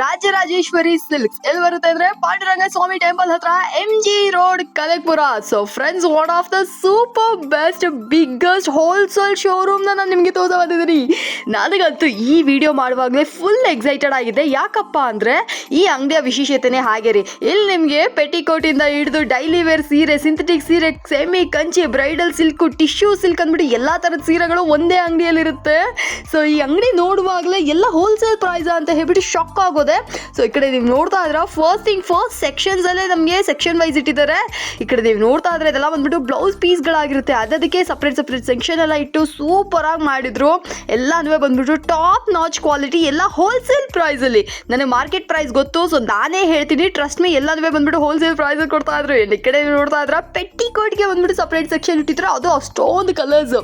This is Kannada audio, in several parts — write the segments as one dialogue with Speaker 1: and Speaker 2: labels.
Speaker 1: ರಾಜರಾಜೇಶ್ವರಿ ಸಿಲ್ಕ್ಸ್. ಎಲ್ಲಿ ಬರುತ್ತೆ ಅಂದ್ರೆ ಪಾಂಡುರಂಗ ಸ್ವಾಮಿ ಟೆಂಪಲ್ ಹತ್ರ M G road ಕಲೆಕ್ಪುರ so friends one of the super best biggest wholesale showroom ನಾನು ನಿಮಗೆ ತೋರಿಸ ಬಂದಿದ್ದೀನಿ. ನನಗಂತೂ ಈ ವಿಡಿಯೋ ಮಾಡುವಾಗಲೇ ಫುಲ್ ಎಕ್ಸೈಟೆಡ್ ಆಗಿದೆ. ಯಾಕಪ್ಪ ಅಂದ್ರೆ ಈ ಅಂಗಡಿಯ ವಿಶೇಷತೆನೇ ಹಾಗೆ ರೀ. ಇಲ್ಲಿ ನಿಮಗೆ ಪೆಟಿಕೋಟ್ ಇಂದ ಹಿಡಿದು ಡೈಲಿ ವೇರ್ ಸೀರೆ ಸಿಂಥೆಟಿಕ್ ಸೀರೆ semi Kanchi bridal silk tissue silk ಅಂದ್ಬಿಟ್ಟು ಎಲ್ಲಾ ತರದ ಸೀರೆಗಳು ಒಂದೇ ಅಂಗಡಿಯಲ್ಲಿರುತ್ತೆ. ಸೊ ಈ ಅಂಗಡಿ ನೋಡುವಾಗಲೇ ಎಲ್ಲ ಹೋಲ್ಸೇಲ್ ಪ್ರೈಸ್ ಅಂತ ಹೇಳ್ಬಿಟ್ಟು ಶಾಕ್ ಆಗೋದೆ. ಸೊ ಈ ಕಡೆ ನೀವು ನೋಡ್ತಾ ಇದ್ರ ಫಸ್ಟ್ ಥಿಂಗ್ ಫಸ್ಟ್ ಸೆಕ್ಷನ್ಸ್ ಅಲ್ಲೇ ನಮಗೆ ಸೆಕ್ಷನ್ ವೈಸ್ ಇಟ್ಟಿದ್ದಾರೆ. ಈ ಕಡೆ ನೀವು ನೋಡ್ತಾ ಇದ್ರೆ ಇದೆಲ್ಲ ಬಂದ್ಬಿಟ್ಟು ಬ್ಲೌಸ್ ಪೀಸ್ಗಳಾಗಿರುತ್ತೆ ಅದಕ್ಕೆ ಸಪ್ರೇಟ್ ಸಪ್ರೇಟ್ ಸೆಕ್ಷನ್ ಎಲ್ಲ ಇಟ್ಟು ಸೂಪರ್ ಆಗಿ ಮಾಡಿದ್ರು. ಎಲ್ಲಾನು ಬಂದ್ಬಿಟ್ಟು ಟಾಪ್ ನಾಚ್ ಕ್ವಾಲಿಟಿ ಎಲ್ಲ ಹೋಲ್ಸೇಲ್ ಪ್ರೈಸ್ ಅಲ್ಲಿ. ನನಗೆ ಮಾರ್ಕೆಟ್ ಪ್ರೈಸ್ ಗೊತ್ತು ಸೊ ನಾನೇ ಹೇಳ್ತೀನಿ. ಟ್ರಸ್ಟ್ ಮೇ ಎಲ್ಲ ಬಂದ್ಬಿಟ್ಟು ಹೋಲ್ಸೇಲ್ ಪ್ರೈಸ್ ಕೊಡ್ತಾ ಇದ್ರು. ಈ ಕಡೆ ನೋಡ್ತಾ ಇದ್ರ ಪೆಟ್ಟಿ ಕೋಟ್ಗೆ ಬಂದ್ಬಿಟ್ಟು ಸಪ್ರೇಟ್ ಸೆಕ್ಷನ್ ಇಟ್ಟಿದ್ರು. ಅದು ಅಷ್ಟೊಂದು ಕಲರ್ಸ್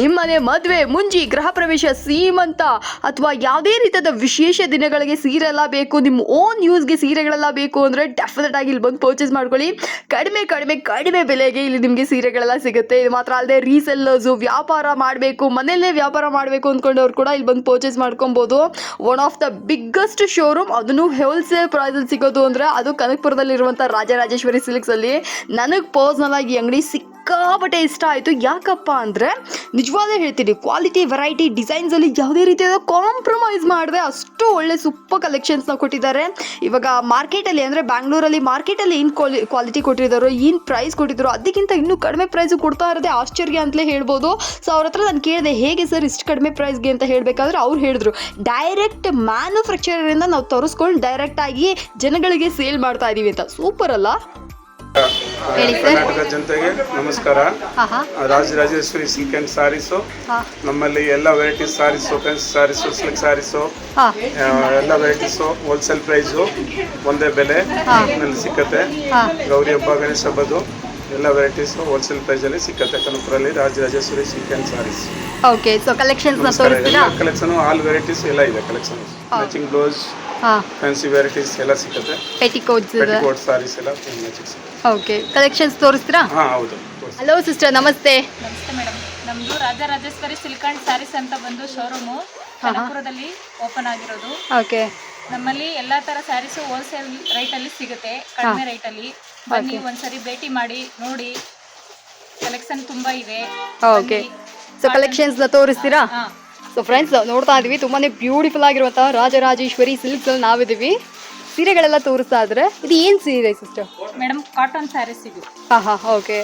Speaker 1: ನಿಮ್ಮನೆ ಮದುವೆ, ಮುಂಜಿ, ಗೃಹ ಪ್ರವೇಶ, ಸೀಮಂತ, ಅಥವಾ ಯಾವುದೇ ರೀತಿಯಾದ ವಿಶೇಷ ದಿನಗಳಿಗೆ ಸೀರೆ ಎಲ್ಲ ಬೇಕು, ನಿಮ್ಮ ಓನ್ ಯೂಸ್ಗೆ ಸೀರೆಗಳೆಲ್ಲ ಬೇಕು ಅಂದರೆ ಡೆಫಿನೆಟ್ ಆಗಿ ಇಲ್ಲಿ ಬಂದು ಪರ್ಚೇಸ್ ಮಾಡ್ಕೊಳ್ಳಿ. ಕಡಿಮೆ ಕಡಿಮೆ ಕಡಿಮೆ ಬೆಲೆಗೆ ಇಲ್ಲಿ ನಿಮಗೆ ಸೀರೆಗಳೆಲ್ಲ ಸಿಗುತ್ತೆ. ಇದು ಮಾತ್ರ ಅಲ್ಲದೆ ರೀಸೆಲ್ಲರ್ಸು ವ್ಯಾಪಾರ ಮಾಡಬೇಕು, ಮನೆಯಲ್ಲೇ ವ್ಯಾಪಾರ ಮಾಡಬೇಕು ಅಂದ್ಕೊಂಡವ್ರು ಕೂಡ ಇಲ್ಲಿ ಬಂದು ಪರ್ಚೇಸ್ ಮಾಡ್ಕೊಬೋದು. One of the biggest showroom ಅದನ್ನು ಹೋಲ್ಸೇಲ್ ಪ್ರೈಸಲ್ಲಿ ಸಿಗೋದು ಅಂದರೆ ಅದು ಕನಕಪುರದಲ್ಲಿರುವಂಥ ರಾಜರಾಜೇಶ್ವರಿ ಸಿಲ್ಕ್ಸಲ್ಲಿ ನನಗೆ ಪರ್ಸ್ನಲ್ ಆಗಿ ಅಂಗಡಿ ಅಂಗಡಿ ಸಿಕ್ಕಾಪಟ್ಟೆ ಇಷ್ಟ ಆಯಿತು. ಯಾಕಪ್ಪ ಅಂದರೆ ನಿಜವಾಗ್ಲೂ ಹೇಳ್ತೀನಿ ಕ್ವಾಲಿಟಿ ವೆರೈಟಿ ಡಿಸೈನ್ಸಲ್ಲಿ ಯಾವುದೇ ರೀತಿಯಾದ ಕಾಂಪ್ರಮೈಸ್ ಮಾಡಿದೆ ಅಷ್ಟು ಒಳ್ಳೆ ಸೂಪರ್ ಕಲೆಕ್ಷನ್ಸ್ನ ಕೊಟ್ಟಿದ್ದಾರೆ. ಇವಾಗ ಮಾರ್ಕೆಟಲ್ಲಿ ಅಂದರೆ ಬ್ಯಾಂಗ್ಳೂರಲ್ಲಿ ಮಾರ್ಕೆಟಲ್ಲಿ ಏನು ಕ್ವಾಲಿ ಕ್ವಾಲಿಟಿ ಕೊಟ್ಟಿದ್ದಾರೋ ಏನು ಪ್ರೈಸ್ ಕೊಟ್ಟಿದ್ದಾರೋ ಅದಕ್ಕಿಂತ ಇನ್ನೂ ಕಡಿಮೆ ಪ್ರೈಸ್ ಕೊಡ್ತಾ ಇರೋದೇ ಆಶ್ಚರ್ಯ ಅಂತಲೇ ಹೇಳ್ಬೋದು. ಸೊ ಅವ್ರ ಹತ್ರ ನಾನು ಕೇಳಿದೆ, ಹೇಗೆ ಸರ್ ಇಷ್ಟು ಕಡಿಮೆ ಪ್ರೈಸ್ಗೆ ಅಂತ ಹೇಳಬೇಕಾದ್ರೆ ಅವ್ರು ಹೇಳಿದ್ರು. ಡೈರೆಕ್ಟ್ ಮ್ಯಾನುಫ್ಯಾಕ್ಚರಿಂದ ನಾವು ತರಿಸ್ಕೊಂಡು ಡೈರೆಕ್ಟಾಗಿ ಜನಗಳಿಗೆ ಸೇಲ್ ಮಾಡ್ತಾ ಇದ್ದೀವಿ ಅಂತ. ಸೂಪರ್ ಅಲ್ಲ?
Speaker 2: ಕರ್ನಾಟಕ ಜನತೆಗೆ ನಮಸ್ಕಾರ. ರಾಜರಾಜೇಶ್ವರಿ ಸಿಲ್ಕ್ ಅಂಡ್
Speaker 1: ಸಾರೀಸು
Speaker 2: ನಮ್ಮಲ್ಲಿ ಎಲ್ಲ varieties saris friends saris silk
Speaker 1: saris
Speaker 2: ಎಲ್ಲ ವೆರೈಟೀಸು ಹೋಲ್ಸೇಲ್ ಪ್ರೈಸು ಒಂದೇ ಬೆಲೆ. ನಲ್ಲಿ ಸಿಕ್ಕತ್ತೆ. ಗೌರಿ ಹಬ್ಬ ಗಣೇಶ ಹಬ್ಬದ್ದು ಎಲ್ಲ ವೆರೈಟೀಸು ಹೋಲ್ಸೇಲ್ ಪ್ರೈಸಲ್ಲಿ ಸಿಕ್ಕತ್ತೆ ಕನಪುರಲ್ಲಿ Rajarajeshwari silk and saris
Speaker 1: okay so ಕಲೆಕ್ಷನ್ಸ್ನ ತೋರಿಸ್ತೀರಾ?
Speaker 2: ಕಲೆಕ್ಷನ್ ಆಲ್ ವೆರೈಟೀಸ್ ಎಲ್ಲ ಇದೆ collection matching blouse fancy varieties ಎಲ್ಲ ಸಿಗುತ್ತೆ.
Speaker 1: ಪೆಟಿಕೋಟ್ಸ್
Speaker 2: ಪೆಟಿಕೋಟ್ ಸಾರೀಸ್ ಎಲ್ಲ
Speaker 1: ಓಕೆ ಕಲೆಕ್ಷನ್ಸ್ ತೋರಿಸ್ತೀರಾ?
Speaker 2: ಹಾಂ ಹೌದು.
Speaker 1: ಹಲೋ ಸಿಸ್ಟರ್ ನಮಸ್ತೆ.
Speaker 3: ನಮಸ್ತೆ ಮೇಡಮ್ ನಮ್ದು ರಾಜರಾಜೇಶ್ವರಿ ಸಿಲ್ಕ್ ಅಂಡ್ ಸ್ಯಾರೀಸ್ ಅಂತ ಬಂದು ಶೋರೂಮು ಕನಕಪುರದಲ್ಲಿ ಓಪನ್ ಆಗಿರೋದು.
Speaker 1: ಓಕೆ
Speaker 3: ನಮ್ಮಲ್ಲಿ ಎಲ್ಲಾ ತರ ಸ್ಯಾರೀಸು ಹೋಲ್ಸೇಲ್ ರೈಟ್ ಅಲ್ಲಿ ಸಿಗುತ್ತೆ. ಕಡಿಮೆ ರೈಟ್ ಅಲ್ಲಿ. ಬನ್ನಿ ಒಂದ್ಸರಿ ಭೇಟಿ ಮಾಡಿ ನೋಡಿ. ಕಲೆಕ್ಷನ್ ತುಂಬಾ ಇದೆ.
Speaker 1: ಓಕೆ ಸೊ ಕಲೆಕ್ಷನ್ಸ್ ತೋರಿಸ್ತೀರಾ?
Speaker 3: ಹಾ.
Speaker 1: ಸೊ ಫ್ರೆಂಡ್ಸ್ ನೋಡ್ತಾ ಇದೀವಿ. ತುಂಬಾನೇ ಬ್ಯೂಟಿಫುಲ್ ಆಗಿರುವಂತಹ ರಾಜರಾಜೇಶ್ವರಿ ಸಿಲ್ಕ್ಸ್ ಅಲ್ಲಿ ನಾವಿದ್ದೀವಿ ಸೀರೆಗಳೆಲ್ಲ ತೋರಿಸ್ತಾ ಇದ್ರೆ ಇದು ಏನ್ ಸೀರೆ ಸಿಸ್ಟರ್
Speaker 3: ಮೇಡಮ್ ಕಾಟನ್ ಸ್ಯಾರೀಸ್ ಇದು.
Speaker 1: ಹಾಂ ಹಾಂ ಓಕೆ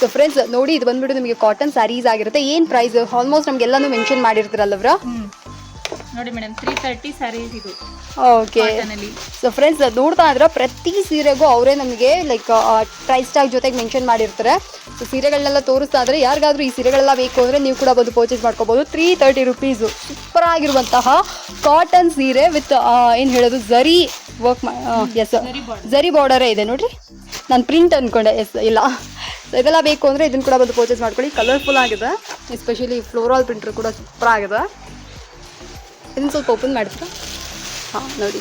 Speaker 1: ಸೊ ಫ್ರೆಂಡ್ಸ್ ನೋಡಿ ಇದು ಬಂದ್ಬಿಟ್ಟು ನಿಮಗೆ ಕಾಟನ್ ಸ್ಯಾರೀಸ್ ಆಗಿರುತ್ತೆ. ಏನ್ ಪ್ರೈಸ್ ಆಲ್ಮೋಸ್ಟ್ ನಮಗೆಲ್ಲಾನು ಮೆನ್ಷನ್ ಮಾಡಿರ್ತೀರಲ್ಲವ್ರ
Speaker 3: ನೋಡಿ ಮೇಡಮ್ ತ್ರೀ ತರ್ಟಿ ಸ್ಯಾರೀಸ್ ಇದು.
Speaker 1: ಓಕೆ ಸೊ ಫ್ರೆಂಡ್ಸ್ ನೋಡ್ತಾ ಇದ್ರೆ ಪ್ರತಿ ಸೀರೆಗೂ ಅವರೇ ನಮಗೆ ಲೈಕ್ ಪ್ರೈಸ್ ಟ್ಯಾಗ್ ಜೊತೆಗೆ ಮೆನ್ಷನ್ ಮಾಡಿರ್ತಾರೆ. ಸೊ ಸೀರೆಗಳನ್ನೆಲ್ಲ ತೋರಿಸ್ತಾ ಇದ್ರೆ ಯಾರಿಗಾದ್ರೂ ಈ ಸೀರೆಗಳೆಲ್ಲ ಬೇಕು ಅಂದರೆ ನೀವು ಕೂಡ ಬಂದು ಪರ್ಚೇಸ್ ಮಾಡ್ಕೋಬೋದು. ತ್ರೀ ತರ್ಟಿ ರುಪೀಸು ಸೂಪರ್ ಆಗಿರುವಂತಹ ಕಾಟನ್ ಸೀರೆ ವಿತ್ ಏನು ಹೇಳೋದು? ಝರಿ ವರ್ಕ್ ಎಸ್ ಝರಿ ಬಾರ್ಡರೇ ಇದೆ ನೋಡ್ರಿ. ನಾನು ಪ್ರಿಂಟ್ ಅಂದ್ಕೊಂಡೆ ಎಸ್ ಇಲ್ಲ. ಸೊ ಇದೆಲ್ಲ ಬೇಕು ಅಂದರೆ ಇದನ್ನು ಕೂಡ ಬಂದು ಪರ್ಚೇಸ್ ಮಾಡ್ಕೊಳ್ಳಿ. ಕಲರ್ಫುಲ್ ಆಗಿದೆ. ಎಸ್ಪೆಷಲಿ ಫ್ಲೋರಲ್ ಪ್ರಿಂಟರ್ ಕೂಡ ಸೂಪರ್ ಆಗಿದೆ. ಇದನ್ನು ಸ್ವಲ್ಪ ಓಪನ್ ಮಾಡ್ತೀರಾ ಹಾಂ ನೋಡಿ.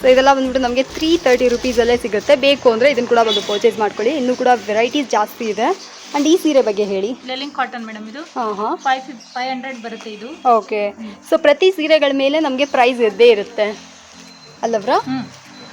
Speaker 1: ಸೊ ಇದೆಲ್ಲ ಬಂದ್ಬಿಟ್ಟು ನಮಗೆ ತ್ರೀ ತರ್ಟಿ ರುಪೀಸಲ್ಲೇ ಸಿಗುತ್ತೆ. ಬೇಕು ಅಂದರೆ ಇದನ್ನು ಕೂಡ ಬಂದು ಪರ್ಚೇಸ್ ಮಾಡ್ಕೊಳ್ಳಿ. ಇನ್ನೂ ಕೂಡ ವೆರೈಟೀಸ್ ಜಾಸ್ತಿ ಇದೆ. ಆ್ಯಂಡ್ ಈ ಸೀರೆ ಬಗ್ಗೆ ಹೇಳಿ.
Speaker 3: ಲೆಲಿಂಗ್ ಕಾಟನ್ ಮೇಡಮ್ ಇದು?
Speaker 1: ಹಾಂ ಹಾಂ.
Speaker 3: ಫೈವ್ ಫಿಫ್ ಫೈವ್ ಹಂಡ್ರೆಡ್ ಬರುತ್ತೆ ಇದು.
Speaker 1: ಓಕೆ ಸೊ ಪ್ರತಿ ಸೀರೆಗಳ ಮೇಲೆ ನಮಗೆ ಪ್ರೈಸ್ ಇದ್ದೇ ಇರುತ್ತೆ. ಅಲ್ಲವ್ರಾ?
Speaker 3: ಹ್ಮ್.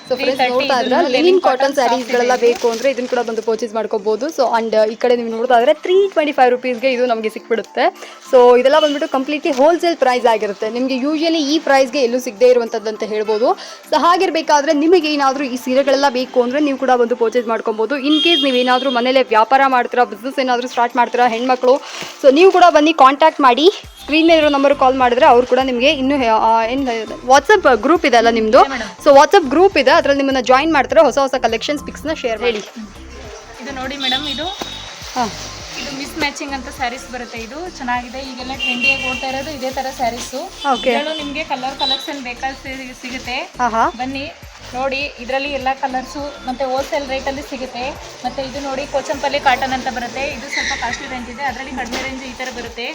Speaker 1: ಸೊ ಫ್ರೆಂಡ್ಸ್ ನೋಡ್ತಾ ಇದ್ರೆ
Speaker 3: ಇದು
Speaker 1: ಲಿನಿನ್ ಕಾಟನ್ ಸ್ಯಾರೀಸ್ಗಳೆಲ್ಲ ಬೇಕು ಅಂದರೆ ಇದನ್ನು ಕೂಡ ಬಂದು ಪರ್ಚೇಸ್ ಮಾಡ್ಕೋಬೋದು. ಸೊ ಅಂಡ್ ಈ ಕಡೆ ನೀವು ನೋಡ್ತಾ ಇದ್ರೆ ತ್ರೀ ಟ್ವೆಂಟಿ ಫೈವ್ ರುಪೀಸ್ಗೆ ಇದು ನಮಗೆ ಸಿಕ್ಬಿಡುತ್ತೆ. ಸೊ ಇದೆಲ್ಲ ಬಂದ್ಬಿಟ್ಟು ಕಂಪ್ಲೀಟ್ಲಿ ಹೋಲ್ಸೇಲ್ ಪ್ರೈಸ್ ಆಗಿರುತ್ತೆ. ನಿಮಗೆ ಯೂಶಲಿ ಈ ಪ್ರೈಸ್ಗೆ ಎಲ್ಲೂ ಸಿಗದೇ ಇರುವಂಥದ್ದು ಅಂತ ಹೇಳ್ಬೋದು. ಸೊ ಹಾಗಿರಬೇಕಾದ್ರೆ ನಿಮಗೆ ಏನಾದರೂ ಈ ಸೀರೆಗಳೆಲ್ಲ ಬೇಕು ಅಂದರೆ ನೀವು ಕೂಡ ಬಂದು ಪರ್ಚೇಸ್ ಮಾಡ್ಕೊಬೋದು. ಇನ್ ಕೇಸ್ ನೀವು ಏನಾದರೂ ಮನೇಲೆ ವ್ಯಾಪಾರ ಮಾಡ್ತೀರಾ ಬಿಸ್ನೆಸ್ ಏನಾದರೂ ಸ್ಟಾರ್ಟ್ ಮಾಡ್ತೀರಾ ಹೆಣ್ಮಕ್ಳು ಸೊ ನೀವು ಕೂಡ ಬನ್ನಿ ಕಾಂಟ್ಯಾಕ್ಟ್ ಮಾಡಿ. ಸ್ಕ್ರೀನ್ ಮೇಲೆ ಇರೋ ನಂಬರ್ ಕಾಲ್ ಮಾಡಿದ್ರೆ ಅವ್ರು ಕೂಡ ನಿಮಗೆ ಇನ್ನೂ ಏನು ವಾಟ್ಸಪ್ ಗ್ರೂಪ್ ಇದೆ ಅಲ್ಲ ನಿಮ್ಮದು ಸೊ ವಾಟ್ಸಪ್ ಗ್ರೂಪ್ ಇದೆ. ಅದರಲ್ಲಿ ನಿಮ್ಮನ್ನ ಜಾಯಿನ್ ಮಾಡ್ತಾರೆ ಹೊಸ ಹೊಸ ಕಲೆಕ್ಷನ್ಸ್ನ ಶೇರ್ ಮಾಡಿ.
Speaker 3: ಇದು ನೋಡಿ ಮೇಡಮ್ ಇದು
Speaker 1: ಹಾಂ.
Speaker 3: ಇದು ಮಿಸ್ ಮ್ಯಾಚಿಂಗ್ ಅಂತ ಸ್ಯಾರೀಸ್ ಬರುತ್ತೆ ಇದು. ಚೆನ್ನಾಗಿದೆ. ಈಗೆಲ್ಲ ಟ್ರೆಂಡಿಯಾಗಿ ಓಡ್ತಾ ಇರೋದು ಇದೇ ತರ ಸ್ಯಾರೀಸ್ ನಿಮ್ಗೆ ಕಲರ್ ಕಲೆಕ್ಷನ್ ಬೇಕಾದ ಸಿಗುತ್ತೆ. ಬನ್ನಿ ನೋಡಿ ಇದರಲ್ಲಿ ಎಲ್ಲ ಕಲರ್ಸು ಮತ್ತೆ ಹೋಲ್ಸೇಲ್ ರೇಟಲ್ಲಿ ಸಿಗುತ್ತೆ. ಮತ್ತೆ ಇದು ನೋಡಿ ಕೋಚಂಪಲ್ಲಿ ಕಾಟನ್ ಅಂತ ಬರುತ್ತೆ. ಇದು ಸ್ವಲ್ಪ ಕಾಸ್ಟ್ಲಿ ರೇಂಜ್ ಇದೆ. ಅದರಲ್ಲಿ ಕಡಿಮೆ ರೇಂಜ್ ಈ ತರ ಬರುತ್ತೆ.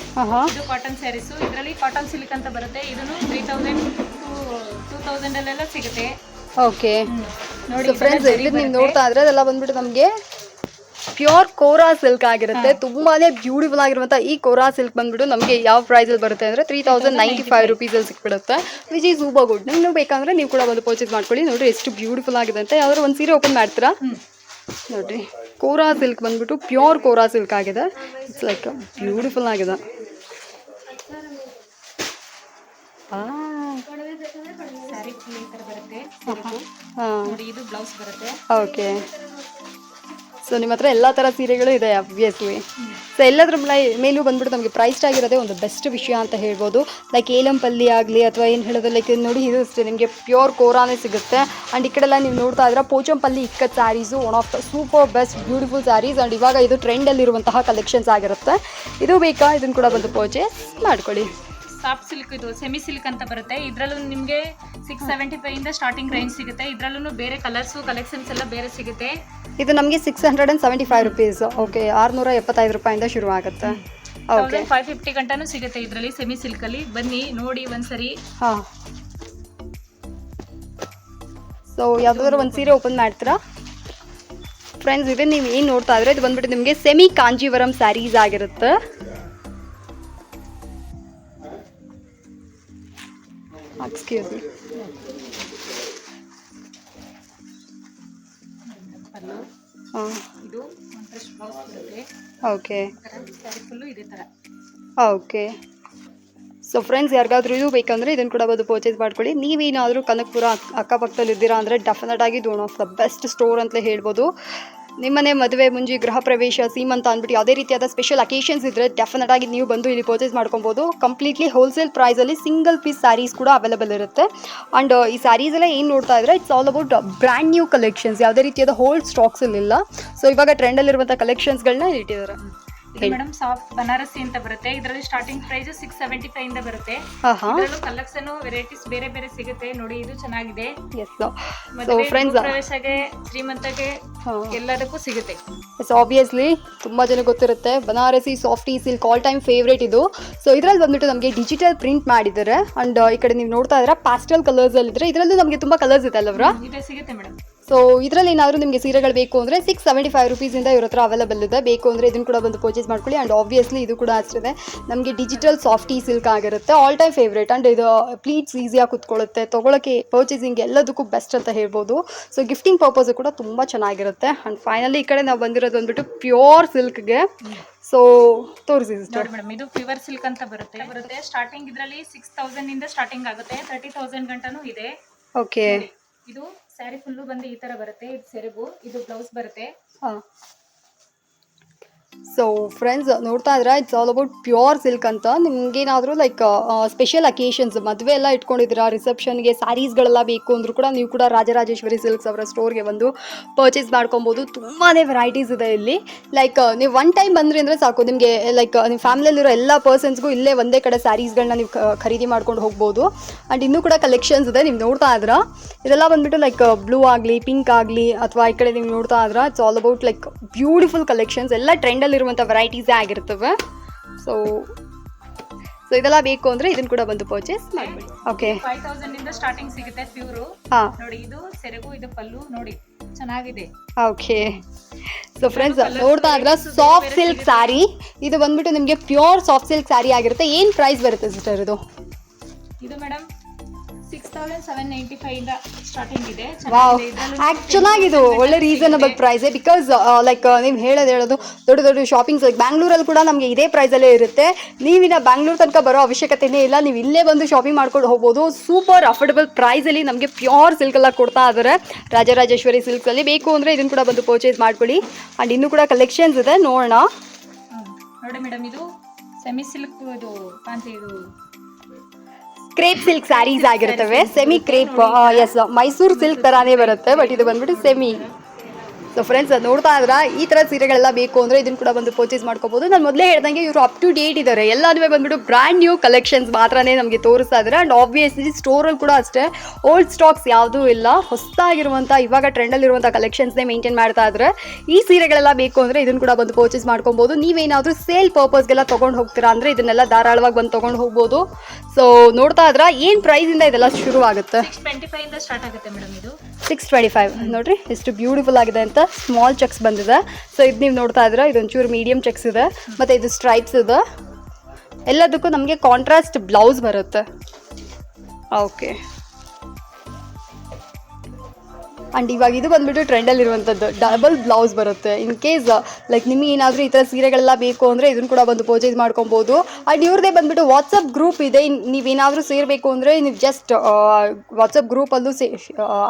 Speaker 3: ಇದು ಕಾಟನ್ ಸ್ಯಾರೀಸು ಇದರಲ್ಲಿ ಕಾಟನ್ ಸಿಲ್ಕ್ ಅಂತ ಬರುತ್ತೆ. ಇದನ್ನು ತ್ರೀ ತೌಸಂಡ್ ಟೂ ಟೂ ತೌಸಂಡಲ್ಲೆಲ್ಲ ಸಿಗುತ್ತೆ.
Speaker 1: ಓಕೆ.
Speaker 3: ನೋಡಿ
Speaker 1: ಫ್ರೆಂಡ್ಸ್ ಇಲ್ಲಿ ನೀವು ನೋಡ್ತಾ ಇದ್ರೆ ಅದೆಲ್ಲ ಬಂದ್ಬಿಟ್ಟು ನಮಗೆ ಪ್ಯೂರ್ ಕೋರಾ ಸಿಲ್ಕ್ ಆಗಿರುತ್ತೆ. ತುಂಬಾನೇ ಬ್ಯೂಟಿಫುಲ್ ಆಗಿರುವಂಥ ಈ ಕೋರಾ ಸಿಲ್ಕ್ ಬಂದ್ಬಿಟ್ಟು ನಮಗೆ ಯಾವ ಪ್ರೈಸಲ್ಲಿ ಬರುತ್ತೆ ಅಂದರೆ ತ್ರೀ ತೌಸಂಡ್ ನೈಂಟಿ ಫೈವ್ ರುಪೀಸಲ್ಲಿ ಸಿಕ್ಬಿಡುತ್ತೆ. ವಿಚ್ ಈಸ್ ಸೂಪರ್ ಗುಡ್ ನಿಮ್ಗೆ ಬೇಕಂದ್ರೆ ನೀವು ಕೂಡ ಒಂದು ಪರ್ಚೇಸ್ ಮಾಡ್ಕೊಳ್ಳಿ. ನೋಡ್ರಿ ಎಷ್ಟು ಬ್ಯೂಟಿಫುಲ್ ಆಗಿದೆ ಅಂತ ಯಾವ್ದಾದ್ರು ಒಂದು ಸೀರೆ ಓಪನ್ ಮಾಡ್ತೀರಾ? ನೋಡ್ರಿ ಕೋರಾ ಸಿಲ್ಕ್ ಬಂದ್ಬಿಟ್ಟು ಪ್ಯೂರ್ ಕೋರಾ ಸಿಲ್ಕ್ ಆಗಿದೆ. ಇಟ್ಸ್ ಲೈಕ್ ಬ್ಯೂಟಿಫುಲ್ ಆಗಿದೆ.
Speaker 3: ಬರುತ್ತೆ. ನೋಡಿ ಇದು ಬ್ಲೌಸ್ ಬರುತ್ತೆ.
Speaker 1: ಓಕೆ. ಸೊ ನಿಮ್ಮ ಹತ್ರ ಎಲ್ಲ ಥರ ಸೀರೆಗಳು ಇದೆ ಅಬ್ವಿಯಸ್ಲಿ ಸೊ ಎಲ್ಲದ್ರ ಮೇಲೂ ಬಂದ್ಬಿಟ್ಟು ನಮಗೆ ಪ್ರೈಸ್ಡ್ ಆಗಿರೋದೇ ಒಂದು ಬೆಸ್ಟ್ ವಿಷಯ ಅಂತ ಹೇಳ್ಬೋದು. ಲೈಕ್ ಏಲಂಪಲ್ಲಿ ಆಗಲಿ ಅಥವಾ ಏನು ಹೇಳೋದು ಲೈಕ್ ನೋಡಿ ಇದು ಅಷ್ಟೇ ನಿಮಗೆ ಪ್ಯೂರ್ ಕೋರಾನೇ ಸಿಗುತ್ತೆ. ಆ್ಯಂಡ್ ಈ ಕಡೆಲ್ಲ ನೀವು ನೋಡ್ತಾ ಇದ್ರೆ Pochampalli ikat saris one of the super best beautiful saris and ಇವಾಗ ಇದು ಟ್ರೆಂಡಲ್ಲಿರುವಂತಹ ಕಲೆಕ್ಷನ್ಸ್ ಆಗಿರುತ್ತೆ. ಇದು ಬೇಕಾ? ಇದನ್ನು ಕೂಡ ಬಂದು ಪರ್ಚೇಸ್ ಮಾಡ್ಕೊಳ್ಳಿ.
Speaker 3: ಸಾಫ್ಟ್ ಸಿಲ್ಕ್ ಇದು ಸೆಮಿ ಸಿಲ್ಕ್ ಅಂತ ಬರುತ್ತೆ. ಇದರಲ್ಲೂ ನಿಮಗೆ ಸಿಕ್ಸ್ ಸೆವೆಂಟಿ ಫೈವ್ ಇಂದ ಸ್ಟಾರ್ಟಿಂಗ್ ರೇಂಜ್ ಸಿಗುತ್ತೆ. ಇದರಲ್ಲೂ ಬೇರೆ ಕಲರ್ಸ್ ಕಲೆಕ್ಷನ್ಸ್ ಎಲ್ಲ ಬೇರೆ ಸಿಗುತ್ತೆ.
Speaker 1: ಇದು ನಮಗೆ six hundred and seventy five rupees okay ಆರುನೂರ ಎಪ್ಪತ್ತೈದು ರೂಪಾಯಿಂದ ಶುರು ಆಗುತ್ತೆ. ಓಕೆ
Speaker 3: ಫೈವ್ ಫಿಫ್ಟಿ ಗಂಟನೂ ಸಿಗುತ್ತೆ ಇದರಲ್ಲಿ ಸೆಮಿ ಸಿಲ್ಕಲ್ಲಿ ಬನ್ನಿ ನೋಡಿ ಒಂದ್ಸರಿ.
Speaker 1: ಹಾಂ. ಸೊ ಯಾವುದಾದ್ರು ಒಂದು ಸೀರೆ ಓಪನ್ ಮಾಡ್ತೀರಾ? ಫ್ರೆಂಡ್ಸ್ ಇದೆ ನೀವು ಏನು ನೋಡ್ತಾ ಇದ್ರೆ ಇದು ಬಂದ್ಬಿಟ್ಟು ನಿಮಗೆ ಸೆಮಿ ಕಾಂಜೀವರಂ ಸ್ಯಾರೀಸ್ ಆಗಿರುತ್ತೆ. ಹಾಂ.
Speaker 3: ಇದು ಬ್ಲೌಸ್ ಬರುತ್ತೆ
Speaker 1: ಓಕೆ.
Speaker 3: ಸ್ಯಾರಿ ಫುಲ್ಲು ಇದೇ ಥರ.
Speaker 1: ಓಕೆ. ಸೊ ಫ್ರೆಂಡ್ಸ್ ಯಾರಿಗಾದ್ರೂ ಇದು ಬೇಕಂದ್ರೆ ಇದನ್ನು ಕೂಡ ಬಂದು ಪರ್ಚೇಸ್ ಮಾಡ್ಕೊಳ್ಳಿ. ನೀವೇನಾದರೂ ಕನಕಪುರ ಅಕ್ಕಪಕ್ಕದಲ್ಲಿ ಇದ್ದೀರಾ ಅಂದರೆ ಡೆಫಿನೆಟ್ ಆಗಿ ಇದು one of the best store ಅಂತಲೇ ಹೇಳ್ಬೋದು. ನಿಮ್ಮನೆ ಮದುವೆ, ಮುಂಜಿ ಗೃಹ ಪ್ರವೇಶ, ಸೀಮಂತ ಅಂದ್ಬಿಟ್ಟು ಯಾವುದೇ ರೀತಿಯಾದ ಸ್ಪೆಷಲ್ ಅಕೇಶನ್ಸ್ ಇದ್ದರೆ ಡೆಫಿನೆಟ್ ಆಗಿ ನೀವು ಬಂದು ಇಲ್ಲಿ ಪರ್ಚೇಸ್ ಮಾಡ್ಕೊಬೋದು. ಕಂಪ್ಲೀಟ್ಲಿ ಹೋಲ್ಸೇಲ್ ಪ್ರೈಸಲ್ಲಿ ಸಿಂಗಲ್ ಪೀಸ್ ಸ್ಯಾರೀಸ್ ಕೂಡ ಅವೈಲೇಬಲ್ ಇರುತ್ತೆ. ಆ್ಯಂಡ್ ಈ ಸ್ಯಾರೀಸ್ ಎಲ್ಲ ಏನು ನೋಡ್ತಾ ಇದ್ರೆ it's all about brand new collections ಯಾವುದೇ ರೀತಿಯಾದ ಹೋಲ್ಡ್ ಸ್ಟಾಕ್ಸ್ ಇಲ್ಲ. ಸೊ ಇವಾಗ ಟ್ರೆಂಡಲ್ಲಿರುವಂಥ ಕಲೆಕ್ಷನ್ಸ್ಗಳನ್ನ ಇಟ್ಟಿದ್ದಾರೆ.
Speaker 3: ಮೇಡಮ್ ಸಾಫ್ಟ್ ಬನಾರಸಿ ಅಂತ ಬರುತ್ತೆ. ಇದರಲ್ಲಿ starting price six seventy five ಇಂದ ಬರುತ್ತೆ. ಇದರಲ್ಲೂ ಕಲೆಕ್ಷನ್ ವೆರೈಟೀಸ್ ಬೇರೆ ಬೇರೆ ಸಿಗುತ್ತೆ. ನೋಡಿ ಇದು ಚೆನ್ನಾಗಿದೆ. ಪ್ರವೇಶಗೆ ಶ್ರೀಮಂತಗೆ ಎಲ್ಲದಕ್ಕೂ ಸಿಗುತ್ತೆ.
Speaker 1: ಎಸ್ ಆಬ್ವಿಯಸ್ಲಿ ತುಂಬ ಜನ ಗೊತ್ತಿರುತ್ತೆ. Banarasi soft silk all time favourite ಇದು. ಸೊ ಇದರಲ್ಲಿ ಬಂದ್ಬಿಟ್ಟು ನಮಗೆ ಡಿಜಿಟಲ್ ಪ್ರಿಂಟ್ ಮಾಡಿದ್ದಾರೆ. ಅಂಡ್ ಈ ಕಡೆ ನೀವು ನೋಡ್ತಾ ಇದ್ರೆ ಪ್ಯಾಸ್ಟಲ್ ಕಲರ್ಸಲ್ಲಿ ಇದ್ರೆ ಇದರಲ್ಲೂ ನಮಗೆ ತುಂಬಾ ಕಲರ್ಸ್ ಇದೆ ಅಲ್ಲವ್ರಾ
Speaker 3: ಸಿಗುತ್ತೆ ಮೇಡಮ್.
Speaker 1: ಸೊ ಇದರಲ್ಲಿ ಏನಾದರೂ ನಿಮಗೆ ಸೀರೆಗಳು ಬೇಕು ಅಂದರೆ ಸಿಕ್ಸ್ ಸೆವೆಂಟಿ ಫೈವ್ ರುಪೀಸಿಂದ ಇವ್ರ ಹತ್ರ ಅವೈಲಬಲ್ ಇದೆ. ಬೇಕು ಅಂದರೆ ಇದನ್ನು ಕೂಡ ಬಂದು ಪರ್ಚೇಸ್ ಮಾಡ್ಕೊಳ್ಳಿ. ಆ್ಯಂಡ್ ಆಬ್ವಿಯಸ್ಲಿ ಇದು ಕೂಡ ಅಷ್ಟಿದೆ. ನಮಗೆ ಡಿಜಿಟಲ್ ಸಾಫ್ಟಿ ಸಿಲ್ಕ್ ಆಗಿರುತ್ತೆ. ಆಲ್ ಟೈಮ್ ಫೇವ್ರೇಟ್ ಆ್ಯಂಡ್ ಇದು ಪ್ಲೀಟ್ಸ್ ಈಸಿಯಾಗಿ ಕುತ್ಕೊಳ್ಳುತ್ತೆ. ತೊಗೊಳಕ್ಕೆ ಪರ್ಚೇಸಿಂಗ್ ಎಲ್ಲದಕ್ಕೂ ಬೆಸ್ಟ್ ಅಂತ ಹೇಳ್ಬೋದು. ಸೊ ಗಿಫ್ಟಿಂಗ್ ಪರ್ಪಸ್ ಕೂಡ ತುಂಬ ಚೆನ್ನಾಗಿರುತ್ತೆ. ಆ್ಯಂಡ್ ಫೈನಲಿ ಈ ಕಡೆ ನಾವು ಬಂದಿರೋದು ಬಂದ್ಬಿಟ್ಟು ಪ್ಯೂರ್ ಸಿಲ್ಕ್ಗೆ ಸೊ ತೋರಿಸಿ
Speaker 3: ಮೇಡಮ್ ಇದು ಪ್ಯೂರ್ ಸಿಲ್ಕ್ ಅಂತ ಬರುತ್ತೆ. ಬರುತ್ತೆ. ಸ್ಟಾರ್ಟಿಂಗ್ ಇದರಲ್ಲಿ ಸಿಕ್ಸ್ ತೌಸಂಡ್ ಇಂದ ಸ್ಟಾರ್ಟಿಂಗ್ ಆಗುತ್ತೆ. ತರ್ಟಿ ತೌಸಂಡ್ ಗಂಟನೂ ಇದೆ.
Speaker 1: ಓಕೆ
Speaker 3: ಇದು ಸ್ಯಾರಿ ಫುಲ್ಲು ಬಂದು ಈ ತರ ಬರುತ್ತೆ ಇದು ಸೆರಗು ಇದು ಬ್ಲೌಸ್ ಬರುತ್ತೆ.
Speaker 1: ಸೊ ಫ್ರೆಂಡ್ಸ್ ನೋಡ್ತಾ ಇದ್ರೆ it's all about pure silk ಅಂತ. ನಿಮ್ಗೇನಾದರೂ ಲೈಕ್ ಸ್ಪೆಷಲ್ ಅಕೇಶನ್ಸ್ ಮದುವೆ ಎಲ್ಲ ಇಟ್ಕೊಂಡಿದ್ದೀರಾ ರಿಸೆಪ್ಷನ್ಗೆ ಸ್ಯಾರೀಸ್ಗಳೆಲ್ಲ ಬೇಕು ಅಂದರೂ ಕೂಡ ನೀವು ಕೂಡ ರಾಜರಾಜೇಶ್ವರಿ ಸಿಲ್ಕ್ಸ್ ಅವರ ಸ್ಟೋರ್ಗೆ ಬಂದು ಪರ್ಚೇಸ್ ಮಾಡ್ಕೊಬೋದು. ತುಂಬಾ ವೆರೈಟೀಸ್ ಇದೆ ಇಲ್ಲಿ. ಲೈಕ್ ನೀವು ಒನ್ ಟೈಮ್ ಬಂದ್ರಿ ಅಂದರೆ ಸಾಕು. ನಿಮಗೆ ಲೈಕ್ ನಿಮ್ಮ ಫ್ಯಾಮಿಲಿಯಲ್ಲಿರೋ ಎಲ್ಲ ಪರ್ಸನ್ಸ್ಗೂ ಇಲ್ಲೇ ಒಂದೇ ಕಡೆ ಸ್ಯಾರೀಸ್ಗಳನ್ನ ನೀವು ಖರೀದಿ ಮಾಡ್ಕೊಂಡು ಹೋಗ್ಬೋದು. ಆ್ಯಂಡ್ ಇನ್ನೂ ಕೂಡ ಕಲೆಕ್ಷನ್ಸ್ ಇದೆ. ನೀವು ನೋಡ್ತಾ ಇದ್ರ. ಇದೆಲ್ಲ ಬಂದ್ಬಿಟ್ಟು ಲೈಕ್ ಬ್ಲೂ ಆಗಲಿ ಪಿಂಕ್ ಆಗಲಿ, ಅಥವಾ ಈ ಕಡೆ ನೀವು ನೋಡ್ತಾ ಇದ್ರ it's all about like beautiful collections ಎಲ್ಲ ಟ್ರೆಂಡಲ್ಲಿರುವಂಥ ವೆರೈಟೀಸೇ ಆಗಿರ್ತವೆ. ಸೊ ಸೊ ಇದೆಲ್ಲ ಬೇಕು ಅಂದ್ರೆ ಇದನ್ನ ಕೂಡ ಬಂದು ಪರ್ಚೇಸ್ ಮಾಡ್ಬಿಡಿ. ಓಕೆ
Speaker 3: ಫೈವ್ ತೌಸಂಡ್ ಇಂದ ಸ್ಟಾರ್ಟಿಂಗ್ ಸಿಗುತ್ತೆ ಪ್ಯೂರು
Speaker 1: ಹಾಂ.
Speaker 3: ನೋಡಿ ಇದು ಸೆರಗು ಇದು ಪಲ್ಲು ನೋಡಿ ಚೆನ್ನಾಗಿದೆ.
Speaker 1: ಓಕೆ ಸೊ ಫ್ರೆಂಡ್ಸ್ ನೋಡ್ತಾ ಇದ್ರ? ಸಾಫ್ಟ್ ಸಿಲ್ಕ್ ಸ್ಯಾರಿ ಇದು ಬಂದ್ಬಿಟ್ಟು ನಿಮಗೆ ಪ್ಯೂರ್ ಸಾಫ್ಟ್ ಸಿಲ್ಕ್ ಸ್ಯಾರಿ ಆಗಿರುತ್ತೆ. ಏನು ಪ್ರೈಸ್ ಬರುತ್ತೆ ಸಿಸ್ಟರ್ ಇದು?
Speaker 3: ಇದು madam six thousand seven ninety five ಇಂದ ಸ್ಟಾರ್ಟಿಂಗ್ ಇದೆ.
Speaker 1: ವಾವ್
Speaker 3: ಚೆನ್ನಾಗಿದೆ. ಇದ್ರಲ್ಲೂ
Speaker 1: ಚೆನ್ನಾಗಿದು. ಒಳ್ಳೆ ರೀಸನಬಲ್ ಪ್ರೈಸ್ ಬಿಕಾಸ್ ಲೈಕ್ ನೀವು ಹೇಳೋದು ಹೇಳೋದು ದೊಡ್ಡ ದೊಡ್ಡ ಶಾಪಿಂಗ್ಸ್ ಲೈಕ್ ಬ್ಯಾಂಗ್ಳೂರಲ್ಲಿ ಕೂಡ ನಮಗೆ ಇದೇ ಪ್ರೈಸಲ್ಲೇ ಇರುತ್ತೆ. ನೀವಿನ ಬ್ಯಾಂಗ್ಳೂರ್ ತನಕ ಬರೋ ಅವಶ್ಯಕತೆನೇ ಇಲ್ಲ. ನೀವು ಇಲ್ಲೇ ಬಂದು ಶಾಪಿಂಗ್ ಮಾಡ್ಕೊಂಡು ಹೋಗ್ಬೋದು. ಸೂಪರ್ ಅಫೋರ್ಡಬಲ್ ಪ್ರೈಸಲ್ಲಿ ನಮಗೆ ಪ್ಯೂರ್ ಸಿಲ್ಕ್ ಎಲ್ಲ ಕೊಡ್ತಾ ಇದ್ದಾರೆ ರಾಜರಾಜೇಶ್ವರಿ ಸಿಲ್ಕ್ಸಲ್ಲಿ ಬೇಕು ಅಂದರೆ ಇದನ್ನು ಕೂಡ ಬಂದು ಪರ್ಚೇಸ್ ಮಾಡ್ಕೊಳ್ಳಿ. ಆ್ಯಂಡ್ ಇನ್ನೂ ಕೂಡ ಕಲೆಕ್ಷನ್ಸ್ ಇದೆ. ನೋಡೋಣ.
Speaker 3: ನೋಡಿ ಮೇಡಮ್ ಇದು ಸೆಮಿ ಸಿಲ್ಕ್ ಇದು ಕಾಂತಿ ಇದು
Speaker 1: ಕ್ರೇಪ್ ಸಿಲ್ಕ್ ಸ್ಯಾರೀಸ್ ಆಗಿರ್ತವೆ semi crepe yes Mysore silk ತರಾನೇ ಬರುತ್ತೆ ಬಟ್ ಇದು ಬಂದ್ಬಿಟ್ಟು ಸೆಮಿ ಸೊ ಫ್ರೆಂಡ್ಸ್ ಅದು ನೋಡ್ತಾ ಇದ್ರ? ಈ ಥರ ಸೀರೆಗಳೆಲ್ಲ ಬೇಕು ಅಂದರೆ ಇದನ್ನು ಕೂಡ ಬಂದು ಪರ್ಚೇಸ್ ಮಾಡ್ಕೋಬೋದು. ನಾನು ಮೊದಲೇ ಹೇಳ್ದಂಗೆ ಇವರು ಅಪ್ ಟು ಡೇಟ್ ಇದ್ದಾರೆ ಎಲ್ಲನೂ ಬಂದ್ಬಿಟ್ಟು ಬ್ರ್ಯಾಂಡ್ ನ್ಯೂ ಕಲೆಕ್ಷನ್ಸ್ ಮಾತ್ರನೇ ನಮಗೆ ತೋರಿಸ್ತಾ ಇದ್ದಾರೆ ಆ್ಯಂಡ್ ಆಬ್ವಿಯಸ್ಲಿ ಸ್ಟೋರಲ್ಲಿ ಕೂಡ ಅಷ್ಟೇ ಓಲ್ಡ್ ಸ್ಟಾಕ್ಸ್ ಯಾವುದೂ ಇಲ್ಲ. ಹೊಸದಾಗಿರುವಂಥ ಇವಾಗ ಟ್ರೆಂಡಲ್ಲಿರುವಂಥ ಕಲೆಕ್ಷನ್ಸ್ನೇ ಮೇಂಟೈನ್ ಮಾಡ್ತಾ ಇದ್ದಾರೆ ಈ ಸೀರೆಗಳೆಲ್ಲ ಬೇಕು ಅಂದರೆ ಇದನ್ನು ಕೂಡ ಬಂದು ಪರ್ಚೇಸ್ ಮಾಡ್ಕೊಬೋದು. ನೀವೇನಾದರೂ ಸೇಲ್ ಪರ್ಪಸ್ಗೆಲ್ಲ ತೊಗೊಂಡು ಹೋಗ್ತೀರಾ ಅಂದರೆ ಇದನ್ನೆಲ್ಲ ಧಾರಾಳವಾಗಿ ಬಂದು ತೊಗೊಂಡು ಹೋಗ್ಬೋದು. ಸೊ ನೋಡ್ತಾ ಇದ್ರ? ಏನು ಪ್ರೈಸಿಂದ ಇದೆಲ್ಲ ಶುರು ಆಗುತ್ತೆ
Speaker 3: ಸಿಕ್ಸ್ ಟ್ವೆಂಟಿ ಫೈವ್
Speaker 1: ನೋಡ್ರಿ ಎಷ್ಟು ಬ್ಯೂಟಿಫುಲ್ ಆಗಿದೆ ಅಂತ. ಸ್ಮಾಲ್ ಚೆಕ್ಸ್ ಬಂದಿದೆ. ಸೊ ಇದು ನೀವು ನೋಡ್ತಾ ಇದ್ರೆ ಇದೊಂಚೂರು ಮೀಡಿಯಂ ಚೆಕ್ಸ್ ಇದೆ. ಮತ್ತು ಇದು ಸ್ಟ್ರೈಪ್ಸ್ ಇದೆ. ಎಲ್ಲದಕ್ಕೂ ನಮಗೆ ಕಾಂಟ್ರಾಸ್ಟ್ ಬ್ಲೌಸ್ ಬರುತ್ತೆ. ಓಕೆ ಆ್ಯಂಡ್ ಇವಾಗ ಇದು ಬಂದ್ಬಿಟ್ಟು ಟ್ರೆಂಡಲ್ಲಿ ಇರುವಂಥದ್ದು ಡಬಲ್ ಬ್ಲೌಸ್ ಬರುತ್ತೆ. ಇನ್ ಕೇಸ್ ಲೈಕ್ ನಿಮಗೆ ಏನಾದರೂ ಈ ಥರ ಸೀರೆಗಳೆಲ್ಲ ಬೇಕು ಅಂದರೆ ಇದನ್ನು ಕೂಡ ಬಂದು ಪರ್ಚೇಸ್ ಮಾಡ್ಕೊಬೋದು. ಆ್ಯಂಡ್ ಇವ್ರದ್ದೇ ಬಂದ್ಬಿಟ್ಟು ವಾಟ್ಸಪ್ ಗ್ರೂಪ್ ಇದೆ. ನೀವೇನಾದರೂ ಸೇರಬೇಕು ಅಂದರೆ ನೀವು ಜಸ್ಟ್ ವಾಟ್ಸಪ್ ಗ್ರೂಪಲ್ಲೂ ಸೇ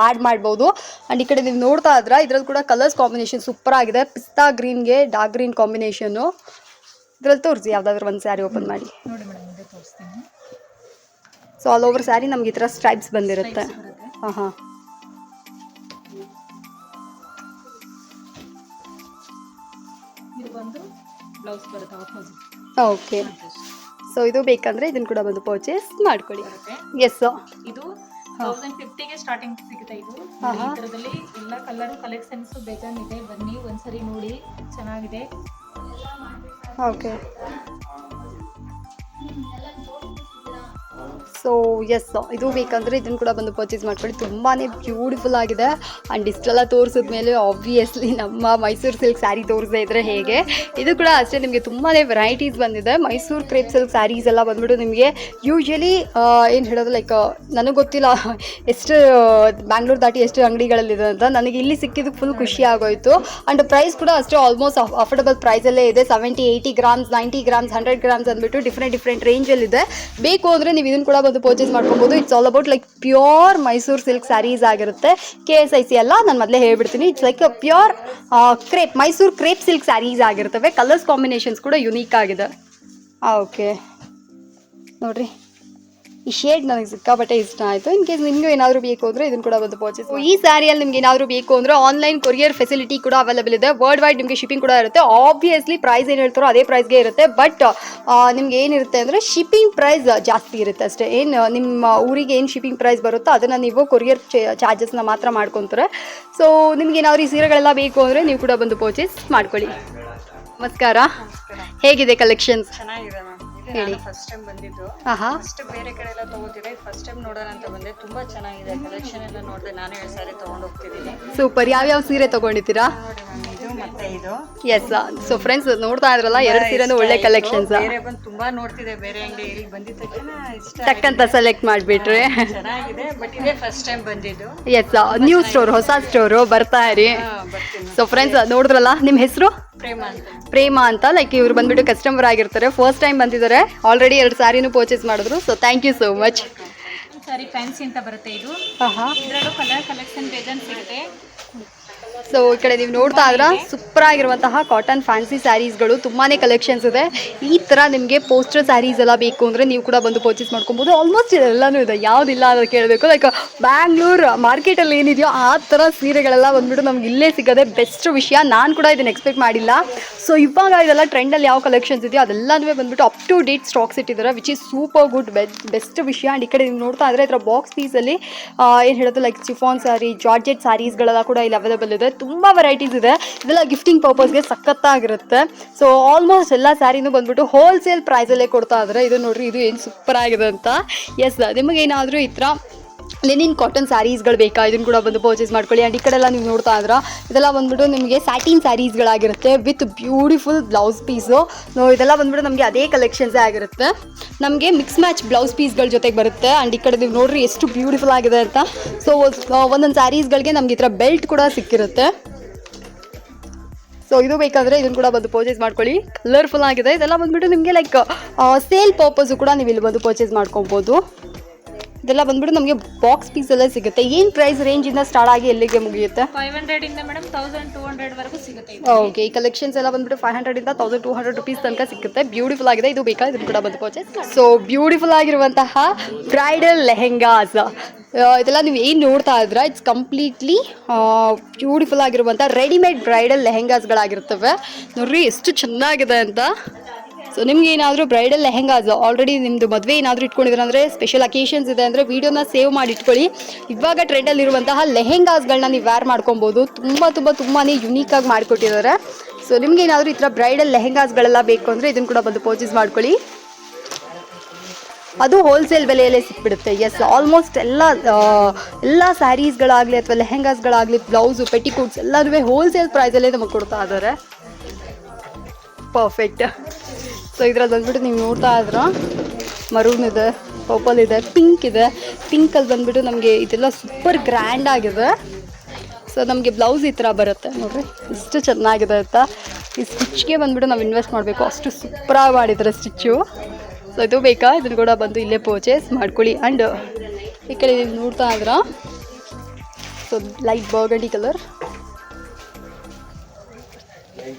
Speaker 1: ಆ್ಯಡ್ ಮಾಡ್ಬೋದು. ಆ್ಯಂಡ್ ಈ ಕಡೆ ನೀವು ನೋಡ್ತಾ ಇದ್ರೆ ಇದರಲ್ಲಿ ಕೂಡ ಕಲರ್ಸ್ ಕಾಂಬಿನೇಷನ್ ಸೂಪರ್ ಆಗಿದೆ. ಪಿಸ್ತಾ ಗ್ರೀನ್ಗೆ ಡಾರ್ಕ್ ಗ್ರೀನ್ ಕಾಂಬಿನೇಷನು ಇದರಲ್ಲಿ ತೋರಿಸಿ ಯಾವುದಾದ್ರೂ ಒಂದು ಸ್ಯಾರಿ ಓಪನ್ ಮಾಡಿ.
Speaker 3: ನೋಡಿ ಮೇಡಮ್ ಮುಂದೆ ತೋರಿಸ್ತೀನಿ.
Speaker 1: ಸೊ ಆಲ್ ಓವರ್ ಸ್ಯಾರಿ ನಮ್ಗೆ ಈ ಥರ ಸ್ಟ್ರೈಪ್ಸ್ ಬಂದಿರುತ್ತೆ. ಹಾಂ ಹಾಂ. ಓಕೆ ಸೊ ಇದು ಬೇಕಂದ್ರೆ ಇದನ್ನು ಕೂಡ ಬಂದು ಪರ್ಚೇಸ್ ಮಾಡ್ಕೊಳ್ಳಿ ಎಸ್
Speaker 3: ಇದು ತೌಸಂಡ್ ಫಿಫ್ಟಿಗೆ ಸ್ಟಾರ್ಟಿಂಗ್ ಸಿಗುತ್ತೆ ಇದು. ಥರದಲ್ಲಿ ಎಲ್ಲ ಕಲರ್ ಕಲೆಕ್ಷನ್ಸ್ ಬೇಜಾನ್ ಇದೆ ಬನ್ನಿ ಒಂದ್ಸರಿ ನೋಡಿ. ಚೆನ್ನಾಗಿದೆ.
Speaker 1: ಓಕೆ ಸೊ ಎಸ್ ಇದು ಬೇಕಂದರೆ ಇದನ್ನು ಕೂಡ ಬಂದು ಪರ್ಚೇಸ್ ಮಾಡ್ಕೊಳ್ಳಿ. ತುಂಬಾ ಬ್ಯೂಟಿಫುಲ್ ಆಗಿದೆ. ಆ್ಯಂಡ್ ಇಷ್ಟೆಲ್ಲ ತೋರಿಸಿದ್ಮೇಲೆ ಆಬ್ವಿಯಸ್ಲಿ ನಮ್ಮ ಮೈಸೂರು ಸಿಲ್ಕ್ ಸ್ಯಾರಿ ತೋರಿಸದೇ ಇದ್ದರೆ ಹೇಗೆ? ಇದು ಕೂಡ ಅಷ್ಟೇ ನಿಮಗೆ ತುಂಬಾ ವೆರೈಟೀಸ್ ಬಂದಿದೆ. ಮೈಸೂರು ಕ್ರೇಪ್ ಸಿಲ್ಕ್ ಸ್ಯಾರೀಸ್ ಎಲ್ಲ ಬಂದ್ಬಿಟ್ಟು ನಿಮಗೆ ಯೂಶ್ವಲಿ ಏನು ಹೇಳೋದು ಲೈಕ್ ನನಗೆ ಗೊತ್ತಿಲ್ಲ ಎಷ್ಟು ಬ್ಯಾಂಗ್ಳೂರ್ ದಾಟಿ ಎಷ್ಟು ಅಂಗಡಿಗಳಲ್ಲಿದೆ ಅಂತ. ನನಗೆ ಇಲ್ಲಿ ಸಿಕ್ಕಿದ್ದು ಫುಲ್ ಖುಷಿ ಆಗೋಯ್ತು. ಆ್ಯಂಡ್ ಪ್ರೈಸ್ ಕೂಡ ಅಷ್ಟೇ ಆಲ್ಮೋಸ್ಟ್ ಅಫೋರ್ಡಬಲ್ ಪ್ರೈಸಲ್ಲೇ ಇದೆ. Seventy eighty grams ninety grams hundred grams ಅಂದ್ಬಿಟ್ಟು ಡಿಫ್ರೆಂಟ್ ಡಿಫ್ರೆಂಟ್ ರೇಂಜಲ್ಲಿದೆ ಬೇಕು ಅಂದರೆ ನೀವು ಇದನ್ನು ಕೂಡ ಬಂದು ಪರ್ಚೇಸ್ ಮಾಡ್ಕೊಬೋದು. It's all about like pure Mysore silk sarees ಆಗಿರುತ್ತೆ. ಕೆ ಎಸ್ ಐ ಸಿ ಎಲ್ಲ ನಾನು ಮೊದಲೇ ಹೇಳ್ಬಿಡ್ತೀನಿ. It's like pure crepe Mysore crepe silk sarees ಆಗಿರ್ತವೆ. ಕಲರ್ಸ್ ಕಾಂಬಿನೇಷನ್ಸ್ ಕೂಡ ಯುನೀಕ್ ಆಗಿದೆ. ಓಕೆ ನೋಡ್ರಿ. ಈ ಶೇಡ್ ನನಗೆ ಸಿಕ್ಕಾಪಟ್ಟೆ ಇಷ್ಟ ಆಯಿತು ಇನ್ ಕೇಸ್ ನಿಮಗೂ ಏನಾದರೂ ಬೇಕು ಅಂದರೆ ಇದನ್ನು ಕೂಡ ಬಂದು ಪರ್ಚೇಸ್ ಈ ಸ್ಯಾರಿಯಲ್ಲಿ ನಿಮ್ಗೆ ಏನಾದರೂ ಬೇಕು ಅಂದರೆ ಆನ್ಲೈನ್ ಕೊರಿಯರ್ ಫೆಸಿಲಿಟಿ ಕೂಡ ಅವೈಲೇಬಲ್ ಇದೆ. ವರ್ಲ್ಡ್ ವೈಡ್ ನಿಮಗೆ ಶಿಪ್ಪಿಂಗ್ ಕೂಡ ಇರುತ್ತೆ. ಆಬ್ವಿಯಸ್ಲಿ ಪ್ರೈಸ್ ಏನು ಹೇಳ್ತಾರೋ ಅದೇ ಪ್ರೈಸ್ಗೆ ಇರುತ್ತೆ. ಬಟ್ ನಿಮ್ಗೆ ಏನಿರುತ್ತೆ ಅಂದರೆ ಶಿಪ್ಪಿಂಗ್ ಪ್ರೈಸ್ ಜಾಸ್ತಿ ಇರುತ್ತೆ ಅಷ್ಟೇ. ಏನು ನಿಮ್ಮ ಊರಿಗೆ ಏನು ಶಿಪ್ಪಿಂಗ್ ಪ್ರೈಸ್ ಬರುತ್ತೋ ಅದನ್ನು ನೀವು ಕೊರಿಯರ್ ಚಾರ್ಜಸ್ನ ಮಾತ್ರ ಮಾಡ್ಕೊತಾರೆ. ಸೊ ನಿಮ್ಗೆ ಏನಾದರೂ ಈ ಸೀರೆಗಳೆಲ್ಲ ಬೇಕು ಅಂದರೆ ನೀವು ಕೂಡ ಬಂದು ಪರ್ಚೇಸ್ ಮಾಡ್ಕೊಳ್ಳಿ. ನಮಸ್ಕಾರ. ಹೇಗಿದೆ ಕಲೆಕ್ಷನ್ಸ್
Speaker 4: ಚೆನ್ನಾಗಿದೆ
Speaker 1: ಹೇಳಿ.
Speaker 4: ಫಸ್ಟ್ ಟೈಮ್ ಬಂದಿದ್ದು. ಫಸ್ಟ್ ಬೇರೆ ಕಡೆ ಎಲ್ಲ ತಗೋತಿದ್ದೆ. ಫಸ್ಟ್ ಟೈಮ್ ನೋಡೋಣ ಅಂತ ಬಂದೆ. ತುಂಬಾ ಚೆನ್ನಾಗಿದೆ. ಕಲೆಕ್ಷನ್ ಎಲ್ಲ ನೋಡಿದೆ. ನಾನು ಎರಡು ಸಾರಿ ತಗೊಂಡು ಹೋಗ್ತಿದ್ದೀನಿ.
Speaker 1: ಸೂಪರ್ ಯಾವ್ಯಾವ ಸೀರೆ ತಗೊಂಡಿದ್ದೀರಾ?
Speaker 4: ನೋಡಿ ಮ್ಯಾಮ್ ಇದು ಮತ್ತೆ ಇದು?
Speaker 1: ಎಸ್ ಸೊ ಫ್ರೆಂಡ್ಸ್ ನೋಡ್ತಾ ಇದ್ರಲ್ಲ ಎರಡು ಸೀರೆನೂ ಒಳ್ಳೆ ಕಲೆಕ್ಷನ್ಸ್
Speaker 4: ಬೇರೆ ಬಂದು ತುಂಬಾ ನೋಡ್ತಿದೆ ಬೇರೆ ಅಂಗಡಿ ಇಲ್ಲಿ ಬಂದಿದ್ದ ತಕ್ಷಣ ಇಷ್ಟ
Speaker 1: ಟಕ್ಕಂತ ಸೆಲೆಕ್ಟ್ ಮಾಡಿಬಿಟ್ರೆ.
Speaker 4: ಚೆನ್ನಾಗಿದೆ ಬಟ್ ಇದೇ ಫಸ್ಟ್ ಟೈಮ್ ಬಂದಿದ್ದು.
Speaker 1: ಎಸ್ ನ್ಯೂ ಸ್ಟೋರ್ ಹೊಸ ಸ್ಟೋರು ಬರ್ತಾ ಇರಿ. ಸೊ ಫ್ರೆಂಡ್ಸ್ ನೋಡಿದ್ರಲ್ಲ ನಿಮ್ಮ ಹೆಸರು?
Speaker 4: ಪ್ರೇಮ ಅಂತ.
Speaker 1: ಪ್ರೇಮ ಅಂತ. ಲೈಕ್ ಇವ್ರು ಬಂದ್ಬಿಟ್ಟು ಕಸ್ಟಮರ್ ಆಗಿರ್ತಾರೆ. ಫಸ್ಟ್ ಟೈಮ್ ಬಂದಿದ್ದಾರೆ. ಆಲ್ರೆಡಿ ಎರಡು ಸ್ಯಾರಿನೂ ಪರ್ಚೇಸ್ ಮಾಡಿದ್ರು. So thank you so much
Speaker 3: saree fancy ಅಂತ ಬರುತ್ತೆ ಇದು. ಕಲರ್ ಕಲೆಕ್ಷನ್ ಡಿಸೈನ್ ಸಿಗುತ್ತೆ.
Speaker 1: ಸೊ ಈ ಕಡೆ ನೀವು ನೋಡ್ತಾ ಇದ್ರ ಸೂಪರ್ ಆಗಿರುವಂತಹ ಕಾಟನ್ ಫ್ಯಾನ್ಸಿ ಸ್ಯಾರೀಸ್ಗಳು ತುಂಬಾನೇ ಕಲೆಕ್ಷನ್ಸ್ ಇದೆ. ಈ ಥರ ನಿಮಗೆ ಪೋಸ್ಟರ್ ಸ್ಯಾರೀಸ್ ಎಲ್ಲ ಬೇಕು ಅಂದರೆ ನೀವು ಕೂಡ ಬಂದು ಪರ್ಚೇಸ್ ಮಾಡ್ಕೊಬೋದು. ಆಲ್ಮೋಸ್ಟ್ ಎಲ್ಲನೂ ಇದೆ, ಯಾವುದಿಲ್ಲ ಅಂತ ಕೇಳಬೇಕು. ಲೈಕ್ ಬ್ಯಾಂಗ್ಳೂರ್ ಮಾರ್ಕೆಟಲ್ಲಿ ಏನಿದೆಯೋ ಆ ಥರ ಸೀರೆಗಳೆಲ್ಲ ಬಂದ್ಬಿಟ್ಟು ನಮ್ಗೆ ಇಲ್ಲೇ ಸಿಗೋದೆ ಬೆಸ್ಟ್ ವಿಷಯ. ನಾನು ಕೂಡ ಇದನ್ನ ಎಕ್ಸ್ಪೆಕ್ಟ್ ಮಾಡಿಲ್ಲ. ಸೊ ಇವಾಗ ಇದೆಲ್ಲ ಟ್ರೆಂಡಲ್ಲಿ ಯಾವ ಕಲೆಕ್ಷನ್ಸ್ ಇದೆಯೋ ಅದೆಲ್ಲನೂ ಬಂದ್ಬಿಟ್ಟು ಅಪ್ ಟು ಡೇಟ್ ಸ್ಟಾಕ್ಸ್ ಇಟ್ಟಿದ್ದಾರೆ which is super good best ವಿಷಯ. ಅಂಡ್ ಈ ಕಡೆ ನೀವು ನೋಡ್ತಾ ಇದ್ರೆ, ಇದರ ಬಾಕ್ಸ್ ಪೀಸಲ್ಲಿ ಏನು ಹೇಳೋದು ಲೈಕ್ ಚಿಫಾನ್ ಸ್ಯಾರಿ ಜಾರ್ಜೆಟ್ ಸ್ಯಾರೀಸ್ಗಳೆಲ್ಲ ಕೂಡ ಇಲ್ಲಿ ಅವೈಲೇಬಲ್ ಇದೆ. ತುಂಬ ವೆರೈಟೀಸ್ ಇದೆ. ಇದೆಲ್ಲ ಗಿಫ್ಟಿಂಗ್ ಪರ್ಪಸ್ಗೆ ಸಖತ್ತಾಗಿರುತ್ತೆ. ಸೊ ಆಲ್ಮೋಸ್ಟ್ ಎಲ್ಲ ಸ್ಯಾರಿನೂ ಬಂದ್ಬಿಟ್ಟು ಹೋಲ್ಸೇಲ್ ಪ್ರೈಸಲ್ಲೇ ಕೊಡ್ತಾ ಇದ್ದಾರೆ ಇದು ನೋಡ್ರಿ, ಇದು ಏನು ಸೂಪರ್ ಆಗಿದೆ ಅಂತ. ಎಸ್ ನಿಮಗೇನಾದರೂ ಈ ಥರ ಲೆನಿನ್ ಕಾಟನ್ ಸ್ಯಾರೀಸ್ಗಳು ಬೇಕಾ? ಇದನ್ನು ಕೂಡ ಬಂದು ಪರ್ಚೇಸ್ ಮಾಡ್ಕೊಳ್ಳಿ. ಆ್ಯಂಡ್ ಈ ಕಡೆ ಎಲ್ಲ ನೀವು ನೋಡ್ತಾ ಇದ್ರ ಇದೆಲ್ಲ ಬಂದ್ಬಿಟ್ಟು ನಿಮಗೆ ಸ್ಯಾಟಿನ್ ಸ್ಯಾರೀಸ್ಗಳಾಗಿರುತ್ತೆ ವಿತ್ ಬ್ಯೂಟಿಫುಲ್ ಬ್ಲೌಸ್ ಪೀಸು ಇದೆಲ್ಲ ಬಂದ್ಬಿಟ್ಟು ನಮಗೆ ಅದೇ ಕಲೆಕ್ಷನ್ಸೇ ಆಗಿರುತ್ತೆ. ನಮಗೆ ಮಿಕ್ಸ್ ಮ್ಯಾಚ್ ಬ್ಲೌಸ್ ಪೀಸ್ಗಳ ಜೊತೆಗೆ ಬರುತ್ತೆ. ಆ್ಯಂಡ್ ಈ ಕಡೆ ನೀವು ನೋಡ್ರಿ ಎಷ್ಟು ಬ್ಯೂಟಿಫುಲ್ ಆಗಿದೆ ಅಂತ. ಸೊ ಒಂದೊಂದು ಸ್ಯಾರೀಸ್ಗಳಿಗೆ ನಮಗೆ ಈ ಥರ ಬೆಲ್ಟ್ ಕೂಡ ಸಿಕ್ಕಿರುತ್ತೆ. ಸೊ ಇದು ಬೇಕಾದರೆ ಇದನ್ನು ಕೂಡ ಬಂದು ಪರ್ಚೇಸ್ ಮಾಡ್ಕೊಳ್ಳಿ. ಕಲರ್ಫುಲ್ ಆಗಿದೆ. ಇದೆಲ್ಲ ಬಂದ್ಬಿಟ್ಟು ನಿಮಗೆ ಲೈಕ್ ಸೇಲ್ ಪರ್ಪಸ್ಸು ಕೂಡ ನೀವು ಇಲ್ಲಿ ಬಂದು ಪರ್ಚೇಸ್ ಮಾಡ್ಕೊಬೋದು. ಇದೆಲ್ಲ ಬಂದ್ಬಿಟ್ಟು ನಮಗೆ ಬಾಕ್ಸ್ ಪೀಸ್ ಎಲ್ಲ ಸಿಗುತ್ತೆ. ಏನು ಪ್ರೈಸ್ ರೇಂಜಿಂದ ಸ್ಟಾರ್ಟ್ ಆಗಿ ಎಲ್ಲಿಗೆ ಮುಗಿಯುತ್ತೆ?
Speaker 3: ಫೈವ್ ಹಂಡ್ರೆಡ್ ಇಂದ ಮೇಡಮ್ ತೌಸಂಡ್ ಟೂ ಹಂಡ್ರೆಡ್ ವರೆಗೂ ಸಿಗುತ್ತೆ
Speaker 1: ಓಕೆ ಈ ಕಲೆಕ್ಷನ್ಸ್ ಎಲ್ಲ ಬಂದ್ಬಿಟ್ಟು ಫೈವ್ ಹಂಡ್ರೆಡಿಂದ ತೌಸಂಡ್ ಟೂ ಹಂಡ್ರೆಡ್ ರುಪೀಸ್ ತನಕ ಸಿಗುತ್ತೆ. ಬ್ಯೂಟಿಫುಲ್ ಆಗಿದೆ. ಇದು ಬೇಕಾ? ಇದನ್ನು ಕೂಡ ಬಂದು ಪರ್ಚೇಸ್ ಸೊ ಬ್ಯೂಟಿಫುಲ್ ಆಗಿರುವಂತಹ ಬ್ರೈಡಲ್ ಲೆಹೆಂಗಾಸ್. ಇದೆಲ್ಲ ನೀವು ಏನು ನೋಡ್ತಾ ಇದ್ರೆ ಇಟ್ಸ್ ಕಂಪ್ಲೀಟ್ಲಿ ಬ್ಯೂಟಿಫುಲ್ ಆಗಿರುವಂಥ ರೆಡಿಮೇಡ್ ಬ್ರೈಡಲ್ ಲೆಹೆಂಗಾಸ್ಗಳಾಗಿರ್ತವೆ. ನೋಡ್ರಿ ಎಷ್ಟು ಚೆನ್ನಾಗಿದೆ ಅಂತ. ಸೊ ನಿಮ್ಗೆ ಏನಾದರೂ ಬ್ರೈಡಲ್ ಲೆಹೆಂಗಾಸ್ ಆಲ್ರೆಡಿ ನಿಮ್ಮದು ಮದುವೆ ಏನಾದರೂ ಇಟ್ಕೊಂಡಿದ್ರೆ ಅಂದರೆ ಸ್ಪೆಷಲ್ ಅಕೇಶನ್ಸ್ ಇದೆ ಅಂದರೆ ವೀಡಿಯೋನ ಸೇವ್ ಮಾಡಿ ಇಟ್ಕೊಳ್ಳಿ. ಇವಾಗ ಟ್ರೆಂಡಲ್ಲಿರುವಂತಹ ಲೆಹೆಂಗಾಸ್ಗಳನ್ನ ನೀವು ವ್ಯಾರ್ ಮಾಡ್ಕೊಬೋದು. ತುಂಬ ತುಂಬ ತುಂಬಾ ಯುನೀಕಾಗಿ ಮಾಡಿಕೊಟ್ಟಿದ್ದಾರೆ. ಸೊ ನಿಮ್ಗೆ ಏನಾದರೂ ಈ ಥರ ಬ್ರೈಡಲ್ ಲೆಹೆಂಗಾಸ್ಗಳೆಲ್ಲ ಬೇಕು ಅಂದರೆ ಇದನ್ನು ಕೂಡ ಬಂದು ಪರ್ಚೇಸ್ ಮಾಡ್ಕೊಳ್ಳಿ. ಅದು ಹೋಲ್ಸೇಲ್ ಬೆಲೆಯಲ್ಲೇ ಸಿಕ್ಬಿಡುತ್ತೆ. ಎಸ್ ಆಲ್ಮೋಸ್ಟ್ ಎಲ್ಲ ಎಲ್ಲ ಸ್ಯಾರೀಸ್ಗಳಾಗಲಿ ಅಥವಾ ಲೆಹೆಂಗಾಸ್ಗಳಾಗಲಿ ಬ್ಲೌಸು ಪೆಟಿಕೋಟ್ಸ್ ಎಲ್ಲನೂ ಹೋಲ್ಸೇಲ್ ಪ್ರೈಸಲ್ಲೇ ನಮಗೆ ಕೊಡ್ತಾ ಇದ್ದಾರೆ. ಪರ್ಫೆಕ್ಟ್ ಸೊ ಇದ್ರಲ್ಲಿ ಬಂದ್ಬಿಟ್ಟು ನೀವು ನೋಡ್ತಾ ಇದ್ರ? ಮರೂನ್ ಇದೆ, ಪರ್ಪಲ್ ಇದೆ, ಪಿಂಕ್ ಇದೆ. ಪಿಂಕಲ್ಲಿ ಬಂದ್ಬಿಟ್ಟು ನಮಗೆ ಇದೆಲ್ಲ ಸೂಪರ್ ಗ್ರ್ಯಾಂಡ್ ಆಗಿದೆ. ಸೊ ನಮಗೆ ಬ್ಲೌಸ್ ಈ ಥರ ಬರುತ್ತೆ. ನೋಡ್ರಿ, ಇಷ್ಟು ಚೆನ್ನಾಗಿದೆ ಅಂತ. ಈ ಸ್ಟಿಚ್ಗೆ ಬಂದ್ಬಿಟ್ಟು ನಾವು ಇನ್ವೆಸ್ಟ್ ಮಾಡಬೇಕು. ಅಷ್ಟು ಸೂಪರಾಗಿ ಮಾಡಿದ್ದಾರೆ ಸ್ಟಿಚ್ಚು. ಸೊ ಇದು ಬೇಕಾ? ಇದನ್ನು ಕೂಡ ಬಂದು ಇಲ್ಲೇ ಪರ್ಚೇಸ್ ಮಾಡ್ಕೊಳ್ಳಿ. ಆ್ಯಂಡ್ ಈ ಕಡೆ ನೀವು ನೋಡ್ತಾ ಇದ್ರ? So light burgundy colour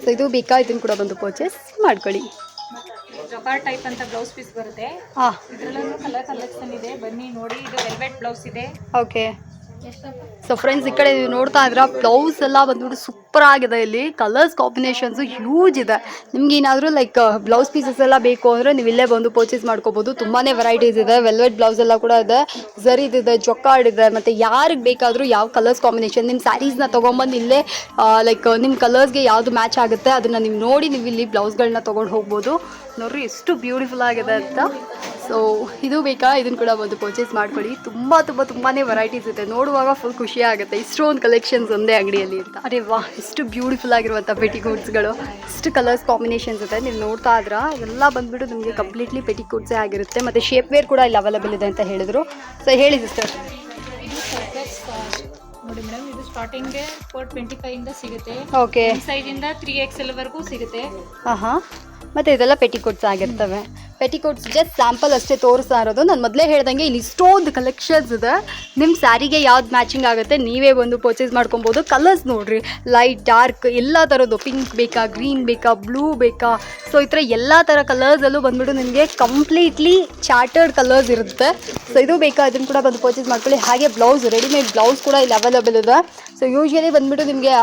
Speaker 1: so ಇದು ಬೇಕಾ? ಇದನ್ನು ಕೂಡ ಬಂದು ಪರ್ಚೇಸ್ ಮಾಡ್ಕೊಳ್ಳಿ.
Speaker 3: ಜೊಕಾರ್ ಟೈಪ್ ಅಂತ ಬ್ಲೌಸ್ ಪೀಸ್ ಬರುತ್ತೆ.
Speaker 1: ಹಾಂ.
Speaker 3: ಇದ್ರಲ್ಲೂ ಕಲರ್ ಕಲೆಕ್ಷನ್ ಇದೆ. ಬನ್ನಿ ನೋಡಿ ಇದು ವೆಲ್ವೆಟ್ ಬ್ಲೌಸ್ ಇದೆ.
Speaker 1: ಓಕೆ ಸೊ ಫ್ರೆಂಡ್ಸ್ ಈ ಕಡೆ ನೀವು ನೋಡ್ತಾ ಇದ್ರ ಬ್ಲೌಸ್ ಎಲ್ಲ ಬಂದ್ಬಿಟ್ಟು ಸೂಪರ್ ಆಗಿದೆ ಇಲ್ಲಿ. ಕಲರ್ಸ್ ಕಾಂಬಿನೇಷನ್ಸು ಹ್ಯೂಜ್ ಇದೆ. ನಿಮ್ಗೆ ಏನಾದರೂ ಲೈಕ್ ಬ್ಲೌಸ್ ಪೀಸಸ್ ಎಲ್ಲ ಬೇಕು ಅಂದರೆ ನೀವು ಇಲ್ಲೇ ಬಂದು ಪರ್ಚೇಸ್ ಮಾಡ್ಕೋಬೋದು. ತುಂಬಾ ವೆರೈಟೀಸ್ ಇದೆ. ವೆಲ್ವೆಟ್ ಬ್ಲೌಸ್ ಎಲ್ಲ ಕೂಡ ಇದೆ. ಝರಿದ್ ಇದೆ ಜೊಕ್ಕಾಡ್ ಇದೆ, ಮತ್ತು ಯಾರಿಗೆ ಬೇಕಾದರೂ ಯಾವ ಕಲರ್ಸ್ ಕಾಂಬಿನೇಷನ್ ನಿಮ್ಮ ಸ್ಯಾರೀಸ್ನ ತೊಗೊಂಬಂದು ಇಲ್ಲೇ ಲೈಕ್ ನಿಮ್ಮ ಕಲರ್ಸ್ಗೆ ಯಾವುದು ಮ್ಯಾಚ್ ಆಗುತ್ತೆ, ಅದನ್ನು ನೀವು ನೋಡಿ ನೀವು ಇಲ್ಲಿ ಬ್ಲೌಸ್ಗಳನ್ನ ತೊಗೊಂಡು ಹೋಗ್ಬೋದು. ನೋಡ್ರಿ, ಎಷ್ಟು ಬ್ಯೂಟಿಫುಲ್ ಆಗಿದೆ ಅಂತ. ಸೊ ಇದು ಬೇಕಾ? ಇದನ್ನು ಕೂಡ ಒಂದು ಪರ್ಚೇಸ್ ಮಾಡ್ಕೊಳ್ಳಿ. ತುಂಬ ತುಂಬ ತುಂಬಾ ವೆರೈಟೀಸ್ ಇದೆ. ನೋಡುವಾಗ ಫುಲ್ ಖುಷಿ ಆಗುತ್ತೆ. ಇಷ್ಟೊಂದು ಕಲೆಕ್ಷನ್ಸ್ ಒಂದೇ ಅಂಗಡಿಯಲ್ಲಿ ಅಂತ. ಅರೆ ವಾ ಎಷ್ಟು ಬ್ಯೂಟಿಫುಲ್ ಆಗಿರುವಂಥ ಪೆಟಿಕೋಟ್ಸ್ಗಳು ಇಷ್ಟು ಕಲರ್ಸ್ ಕಾಂಬಿನೇಷನ್ಸ್ ಇದೆ. ನೀವು ನೋಡ್ತಾ ಇದ್ರ. ಎಲ್ಲ ಬಂದ್ಬಿಟ್ಟು ನಿಮಗೆ ಕಂಪ್ಲೀಟ್ಲಿ ಪೆಟಿಕೋಟ್ಸೇ ಆಗಿರುತ್ತೆ. ಮತ್ತು ಶೇಪ್ ವೇರ್ ಕೂಡ ಇಲ್ಲಿ ಅವೈಲೇಬಲ್ ಇದೆ ಅಂತ ಹೇಳಿದ್ರು. ಸೊ ಹೇಳಿ ಸಿಸ್ಟರ್
Speaker 3: ನೋಡಿ ಮೇಡಮ್ ಇದು ಸ್ಟಾರ್ಟಿಂಗ್ಗೆ ಫೋರ್ ಟ್ವೆಂಟಿ ಫೈವ್ ಇಂದ ಸಿಗುತ್ತೆ.
Speaker 1: ಓಕೆ
Speaker 3: ಸೈಜ್ ಇಂದ ತ್ರೀ ಎಕ್ಸ್ ಎಲ್ ವರೆಗೂ ಸಿಗುತ್ತೆ.
Speaker 1: ಹಾಂ ಹಾಂ ಮತ್ತು ಇದೆಲ್ಲ ಪೆಟಿಕೋಟ್ಸ್ ಆಗಿರ್ತವೆ. ಪೆಟಿಕೋಟ್ಸ್ ಜಸ್ಟ್ ಸ್ಯಾಂಪಲ್ ಅಷ್ಟೇ ತೋರಿಸ್ತಾ ಇರೋದು. ನಾನು ಮೊದಲೇ ಹೇಳ್ದಂಗೆ ಇಲ್ಲಿ ಇಷ್ಟೊಂದು ಕಲೆಕ್ಷನ್ಸ್ ಇದೆ. ನಿಮ್ಮ ಸ್ಯಾರಿಗೆ ಯಾವ್ದು ಮ್ಯಾಚಿಂಗ್ ಆಗುತ್ತೆ, ನೀವೇ ಬಂದು ಪರ್ಚೇಸ್ ಮಾಡ್ಕೊಬೋದು. ಕಲರ್ಸ್ ನೋಡ್ರಿ ಲೈಟ್ ಡಾರ್ಕ್ ಎಲ್ಲ ಥರದ್ದು ಪಿಂಕ್ ಬೇಕಾ ಗ್ರೀನ್ ಬೇಕಾ ಬ್ಲೂ ಬೇಕಾ. ಸೊ ಈ ಥರ ಎಲ್ಲ ಥರ ಕಲರ್ಸಲ್ಲೂ ಬಂದ್ಬಿಟ್ಟು ನಿಮಗೆ ಕಂಪ್ಲೀಟ್ಲಿ ಚಾರ್ಟರ್ಡ್ ಕಲರ್ಸ್ ಇರುತ್ತೆ. ಸೊ ಇದು ಬೇಕಾ ಅದನ್ನು ಕೂಡ ಬಂದು ಪರ್ಚೇಸ್ ಮಾಡ್ಕೊಳ್ಳಿ. ಹಾಗೆ ಬ್ಲೌಸ್ ರೆಡಿಮೇಡ್ ಬ್ಲೌಸ್ ಕೂಡ ಇಲ್ಲಿ ಅವೈಲೇಬಲ್ ಇದೆ. ಸೊ ಯೂಶ್ವಲಿ ಬಂದ್ಬಿಟ್ಟು ನಿಮಗೆ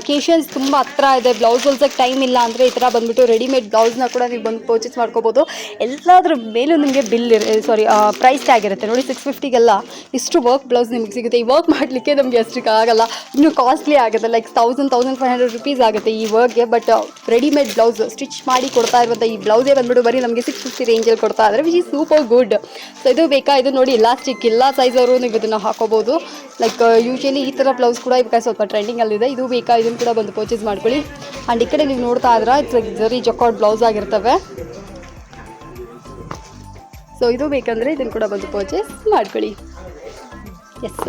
Speaker 1: ಅಕೇಶನ್ಸ್ ತುಂಬ ಹತ್ರ ಇದೆ. ಬ್ಲೌಸ್ ಹೊಲ್ಸಕ್ಕೆ ಟೈಮ್ ಇಲ್ಲ ಅಂದರೆ ಈ ಥರ ಬಂದ್ಬಿಟ್ಟು ರೆಡಿಮೇಡ್ ಬ್ಲೌಸ್ನ ಕೂಡ ನೀವು ಬಂದು ಪರ್ಚೇಸ್ ಮಾಡ್ಕೋಬೋದು. ಎಲ್ಲದ್ರ ಮೇಲೂ ನಿಮಗೆ ಬಿಲ್ ಸಾರಿ ಪ್ರೈಸ್ ಟ್ಯಾಗ್ ಇರುತ್ತೆ. ನೋಡಿ ಸಿಕ್ಸ್ ಫಿಫ್ಟಿಗೆಲ್ಲ ಇಷ್ಟು ವರ್ಕ್ ಬ್ಲೌಸ್ ನಿಮಗೆ ಸಿಗುತ್ತೆ. ಈ ವರ್ಕ್ ಮಾಡಲಿಕ್ಕೆ ನಮಗೆ ಅಷ್ಟಕ್ಕೆ ಆಗಲ್ಲ. ಇನ್ನೂ ಕಾಸ್ಟ್ಲಿ ಆಗುತ್ತೆ. Like thousand thousand five hundred rupees ಆಗುತ್ತೆ ಈ ವರ್ಕ್ಗೆ ಬಟ್ ರೆಡಿಮೇಡ್ ಬ್ಲೌಸ್ ಸ್ಟಿಚ್ ಮಾಡಿ ಕೊಡ್ತಾ ಇರುವಂಥ ಈ ಬ್ಲೌಸೇ ಬಂದ್ಬಿಟ್ಟು ಬರೀ ನಮಗೆ ಸಿಕ್ಸ್ ಫಿಫ್ಟಿ ರೇಂಜಲ್ಲಿ ಕೊಡ್ತಾ ಇದ್ದಾರೆ which is super good so ಇದು ಬೇಕಾ? ಇದು ನೋಡಿ ಇಲಾಸ್ಟಿಕ್ ಎಲ್ಲ ಸೈಜವರು ನೀವು ಇದನ್ನು ಹಾಕೋಬೋದು. ಲೈಕ್ ಯೂಶಲಿ ಈ ಥರ ಬ್ಲೌಸ್ ಕೂಡ ಇವಾಗ ಸ್ವಲ್ಪ ಟ್ರೆಂಡಿಂಗಲ್ಲಿದೆ ಇದು ಬೇಕಾ? ಇದನ್ನು ಕೂಡ ಬಂದು ಪರ್ಚೇಸ್ ಮಾಡ್ಕೊಳ್ಳಿ. ಆ್ಯಂಡ್ ಈ ಕಡೆ ನೀವು ನೋಡ್ತಾ ಇದ್ರೆ ಇಟ್ಸ್ ಜರಿ ಜೊಕಾಟ್ ಬ್ಲೌಸ್ ಆಗಿರ್ತವೆ. ಸೊ ಇದು ಬೇಕಂದರೆ ಇದನ್ನು ಕೂಡ ಬಂದು ಪರ್ಚೇಸ್ ಮಾಡ್ಕೊಳ್ಳಿ. ಎಸ್